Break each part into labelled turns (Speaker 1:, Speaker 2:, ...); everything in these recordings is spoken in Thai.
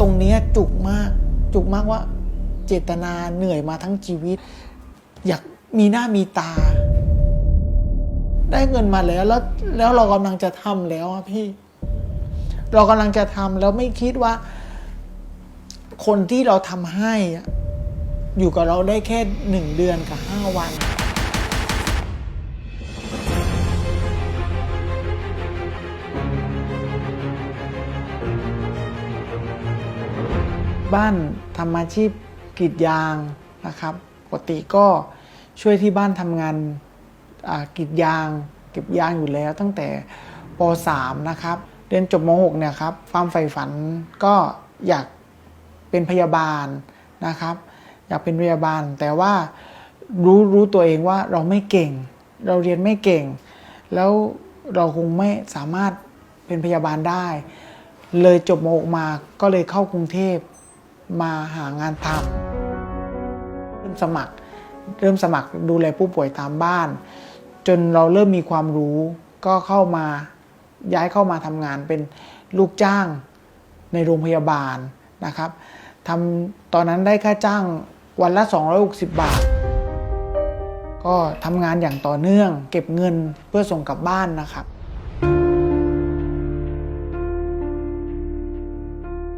Speaker 1: ตรงนี้จุกมากจุกมากว่า เจตนาเหนื่อยมาทั้งชีวิต อยากมีหน้ามีตา ได้เงินมาแล้วแล้วแล้วเรากำลังจะทำแล้วพี่ เรากำลังจะทำแล้วไม่คิดว่า คนที่เราทำให้อยู่กับเราได้แค่หนึ่งเดือนกับห้าวัน บ้านทำอาชีพกรีดยางนะครับ ปกติก็ช่วยที่บ้านทำงานกรีดยาง เก็บยางอยู่แล้วตั้งแต่ป .3 นะครับเรียนจบม .6 เนี่ยครับความใฝ่ฝันก็อยากเป็นพยาบาลนะครับ อยากเป็นพยาบาล แต่ว่ารู้รู้ตัวเองว่าเราไม่เก่ง เราเรียนไม่เก่ง แล้วเราคงไม่สามารถเป็นพยาบาลได้ เลยจบม .6 มาก็เลยเข้ากรุงเทพ มาหางานทำเริ่มสมัคร เริ่มสมัครดูแลผู้ป่วยตามบ้าน จนเราเริ่มมีความรู้ก็เข้ามาย้ายเข้ามาทำงานเป็นลูกจ้างในโรงพยาบาลนะครับทำตอนนั้นได้ค่าจ้างวันละ 260 บาท ก็ทำงานอย่างต่อเนื่อง เก็บเงินเพื่อส่งกลับบ้านนะครับ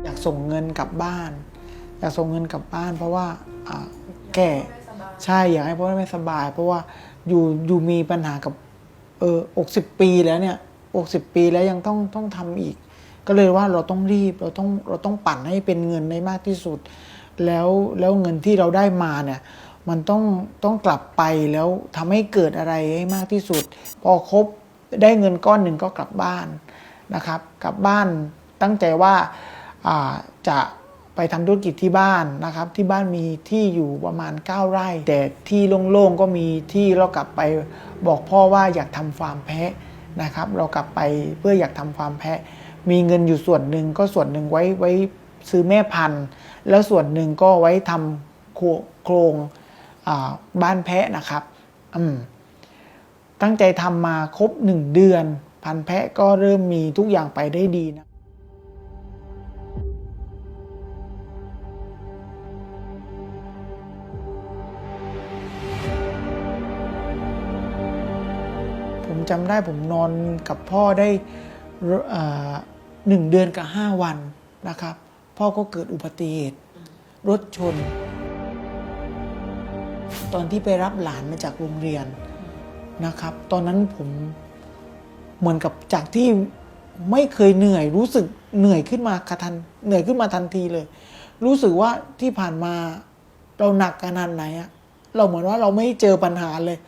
Speaker 1: อยากส่งเงินกลับบ้าน อยากส่งเงินกลับบ้าน เพราะว่าแก่ใช่อยากให้พ่อแม่สบาย เพราะว่าอยู่อยู่มีปัญหากับเอออกสิบปีแล้วเนี่ยอกสิบปีแล้วยังต้องต้องทำอีก ก็เลยว่าเราต้องรีบเราต้องเราต้องปั่นให้เป็นเงินได้มากที่สุด แล้วแล้วเงินที่เราได้มาเนี่ยมันต้องต้องกลับไปแล้วทำให้เกิดอะไรให้มากที่สุด พอครบได้เงินก้อนหนึ่งก็กลับบ้านนะครับ กลับบ้านตั้งใจว่าจะ ไปทำธุรกิจที่บ้านนะครับ ที่บ้านมีที่อยู่ประมาณ 9 ไร่ แต่ที่โล่งๆก็มีที่เรากลับไปบอกพ่อว่าอยากทำฟาร์มแพะนะครับ เรากลับไปเพื่ออยากทำฟาร์มแพะ มีเงินอยู่ส่วนหนึ่งก็ส่วนหนึ่งไว้ไว้ซื้อแม่พันธุ์ แล้วส่วนหนึ่งก็ไว้ทำโคโครงบ้านแพะนะครับตั้งใจทำมาครบหนึ่งเดือน พันธุ์แพะก็เริ่มมีทุกอย่างไปได้ดีนะ จำได้ผมนอนกับพ่อได้หนึ่งเดือนกับห้าวันนะครับ พ่อก็เกิดอุบัติเหตุรถชน ตอนที่ไปรับหลานมาจากโรงเรียนนะครับ ตอนนั้นผมเหมือนกับจากที่ไม่เคยเหนื่อยรู้สึกเหนื่อยขึ้นมากระทันเหนื่อยขึ้นมาทันทีเลย รู้สึกว่าที่ผ่านมาเราหนักขนาดไหนอะเราเหมือนว่าเราไม่เจอปัญหาเลย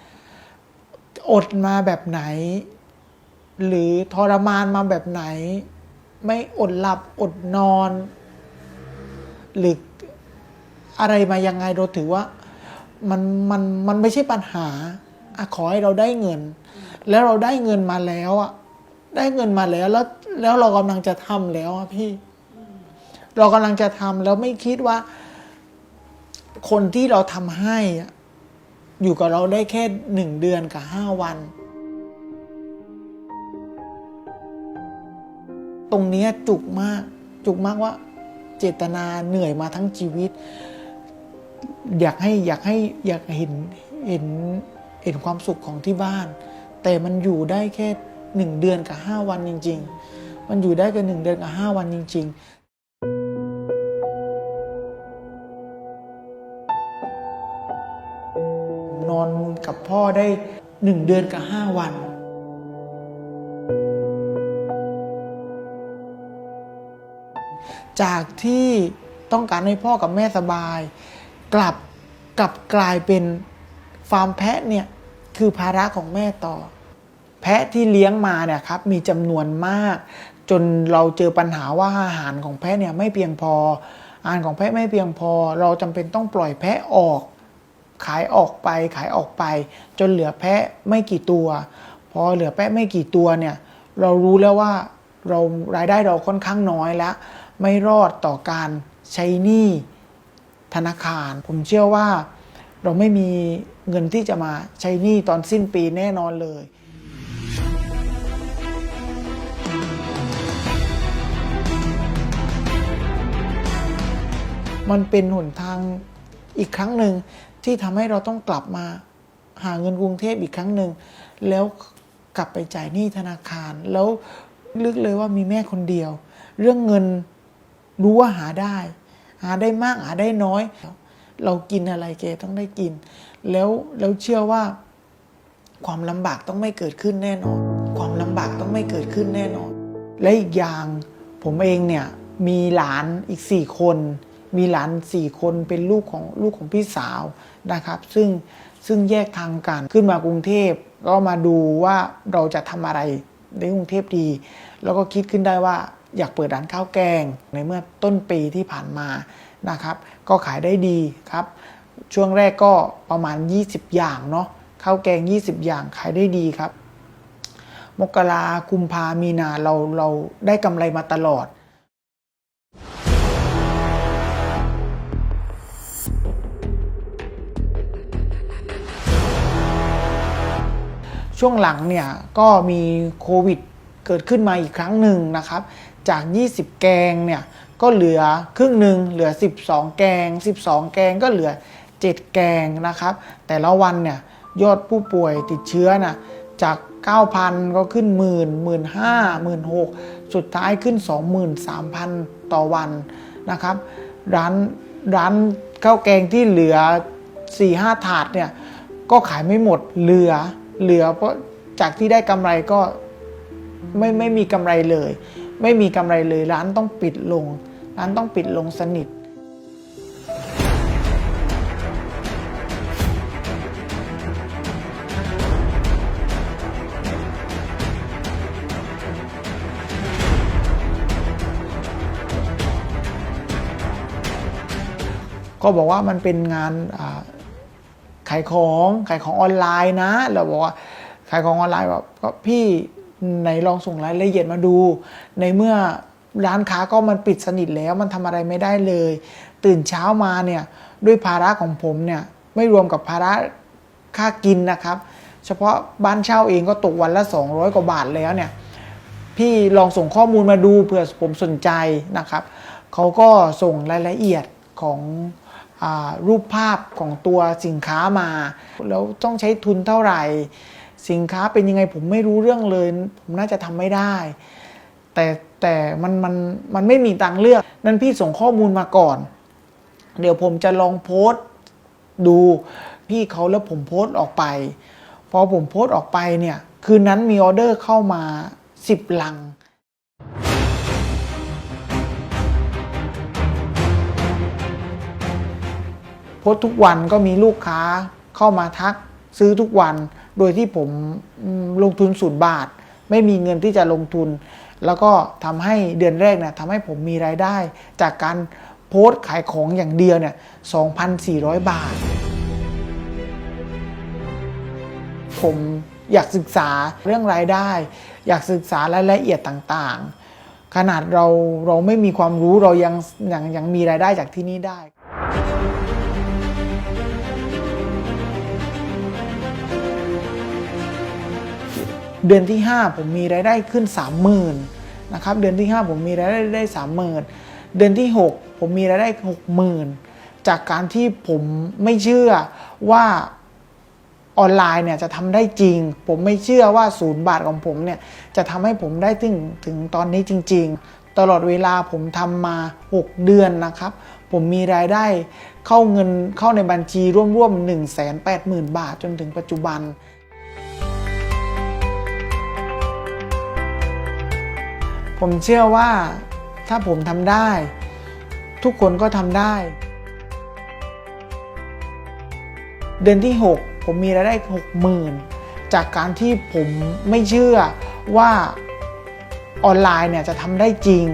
Speaker 1: อดมาแบบไหน หรือทรมานมาแบบไหน ไม่อดหลับอดนอน หรืออะไรมายังไงเราถือว่ามันมันมันไม่ใช่ปัญหาอขอให้เราได้เงิน แล้วเราได้เงินมาแล้วอะได้เงินมาแล้วแล้วแล้วเรากำลังจะทำแล้วอะพี่ เรากำลังจะทำแล้วไม่คิดว่า คนที่เราทำให้อะ อยู่กับเราได้แค่หนึ่งเดือนกับห้าวัน ตรงนี้จุกมาก จุกมากว่า เจตนาเหนื่อยมาทั้งชีวิต อยากให้อยากให้อยากเห็นเห็นเห็นความสุขของที่บ้าน แต่มันอยู่ได้แค่หนึ่งเดือนกับห้าวันจริง ๆ มันอยู่ได้แค่หนึ่งเดือนกับห้าวันจริง ๆ พ่อได้หนึ่งเดือนกับห้าวัน จากที่ต้องการให้พ่อกับแม่สบาย กลับกลับกลายเป็นฟาร์มแพะเนี่ยคือภาระของแม่ต่อ แพะที่เลี้ยงมาเนี่ยครับมีจำนวนมาก จนเราเจอปัญหาว่าอาหารของแพะเนี่ยไม่เพียงพออาหารของแพะไม่เพียงพอ เราจำเป็นต้องปล่อยแพะออก ขายออกไปขายออกไป จนเหลือแพะไม่กี่ตัว พอเหลือแพะไม่กี่ตัวเนี่ยเรารู้แล้วว่าเรารายได้เราค่อนข้างน้อยแล้ว ไม่รอดต่อการใช้หนี้ธนาคาร ผมเชื่อว่าเราไม่มีเงินที่จะมาใช้หนี้ตอนสิ้นปีแน่นอนเลยมันเป็นหนทางอีกครั้งหนึ่ง ที่ทำให้เราต้องกลับมาหาเงินกรุงเทพอีกครั้งหนึ่ง แล้วกลับไปจ่ายหนี้ธนาคาร แล้วลึกเลยว่ามีแม่คนเดียว เรื่องเงินรู้ว่าหาได้ หาได้มากหาได้น้อย เรากินอะไรแกต้องได้กิน แล้วแล้วเชื่อว่าความลำบากต้องไม่เกิดขึ้นแน่นอน ความลำบากต้องไม่เกิดขึ้นแน่นอน และอีกอย่างผมเองเนี่ยมีหลานอีกสี่คน มีหลานสี่คนเป็นลูกของลูกของพี่สาว นะครับ ซึ่งซึ่งแยกทางกันขึ้นมากรุงเทพก็มาดูว่าเราจะทำอะไรในกรุงเทพดี แล้วก็คิดขึ้นได้ว่าอยากเปิดร้านข้าวแกงในเมื่อต้นปีที่ผ่านมานะครับ ก็ขายได้ดีครับ ช่วงแรกก็ประมาณ 20 อย่างเนาะข้าวแกง 20 อย่างขายได้ดีครับ มกรากุมภามีนาเราเราได้กำไรมาตลอด ช่วงหลังเนี่ยก็มีโควิดเกิดขึ้นมาอีกครั้งหนึ่งนะครับ จาก 20 แกงเนี่ยก็เหลือครึ่งหนึ่งเหลือ 12 แกง 12 แกงก็เหลือ 7 แกงนะครับ แต่ละวันเนี่ยยอดผู้ป่วยติดเชื้อนะจาก 9,000 ก็ขึ้นหมื่นหมื่นห้าหมื่นหกสุดท้ายขึ้น 23,000 ต่อวันนะครับ ร้านร้านข้าวแกงที่เหลือ 4-5 ถาดเนี่ยก็ขายไม่หมดเหลือ เหลือ เพราะจากที่ได้กำไรก็ไม่ไม่มีกำไรเลย ไม่มีกำไรเลย ร้านต้องปิดลง ร้านต้องปิดลงสนิทก็บอกว่ามันเป็นงานา ขายของขายของออนไลน์นะเราบอกว่าขายของออนไลน์แบบก็พี่ไหนลองส่งรายละเอียดมาดู ในเมื่อร้านค้าก็มันปิดสนิทแล้วมันทำอะไรไม่ได้เลย ตื่นเช้ามาเนี่ยด้วยภาระของผมเนี่ยไม่รวมกับภาระค่ากินนะครับ เฉพาะบ้านเช่าเองก็ตกวันละ 200 กว่าบาทแล้วเนี่ยพี่ลองส่งข้อมูลมาดูเผื่อผมสนใจนะครับเขาก็ส่งรายละเอียดของ รูปภาพของตัวสินค้ามา แล้วต้องใช้ทุนเท่าไหร่ สินค้าเป็นยังไงผมไม่รู้เรื่องเลย ผมน่าจะทำไม่ได้ แต่แต่มันมันมันไม่มีตังเลือก นั้นพี่ส่งข้อมูลมาก่อน เดี๋ยวผมจะลองโพสต์ดูพี่เขาแล้วผมโพสต์ออกไป พอผมโพสต์ออกไปเนี่ย คืนนั้นมีออเดอร์เข้ามา 10ลัง โพสทุกวันก็มีลูกค้าเข้ามาทักซื้อทุกวันโดยที่ผมลงทุนศูนย์บาท ไม่มีเงินที่จะลงทุน แล้วก็ทำให้เดือนแรกเนี่ยทำให้ผมมีรายได้ จากการโพสต์ขายของอย่างเดียวเนี่ย2,400 บาท ผมอยากศึกษาเรื่องรายได้ อยากศึกษารายละเอียดต่างๆ ขนาดเราเราไม่มีความรู้เรายังยังยังมีรายได้จากที่นี่ได้ เดือนที่ 5 ผมมีรายได้ขึ้น 30,000นะครับเดือนที่ 5 ผมมีรายได้ได้30,000 เดือนที่ 6 ผมมีรายได้ 60,000 จากการที่ผมไม่เชื่อว่าออนไลน์เนี่ยจะทำได้จริง ผมไม่เชื่อว่าศูนย์บาทของผมเนี่ยจะทำให้ผมได้ถึงถึงตอนนี้จริง ๆ ตลอดเวลาผมทำมา 6 เดือนนะครับ ผมมีรายได้เข้าเงินเข้าในบัญชีร่วมๆ1 8 0 0 0 0 บาทจนถึงปัจจุบัน ผมเชื่อว่าถ้าผมทำได้ ทุกคนก็ทำได้ เดือนที่ 6 ผมมีรายได้ 60,000 จากการที่ผมไม่เชื่อว่าออนไลน์เนี่ยจะทำได้จริง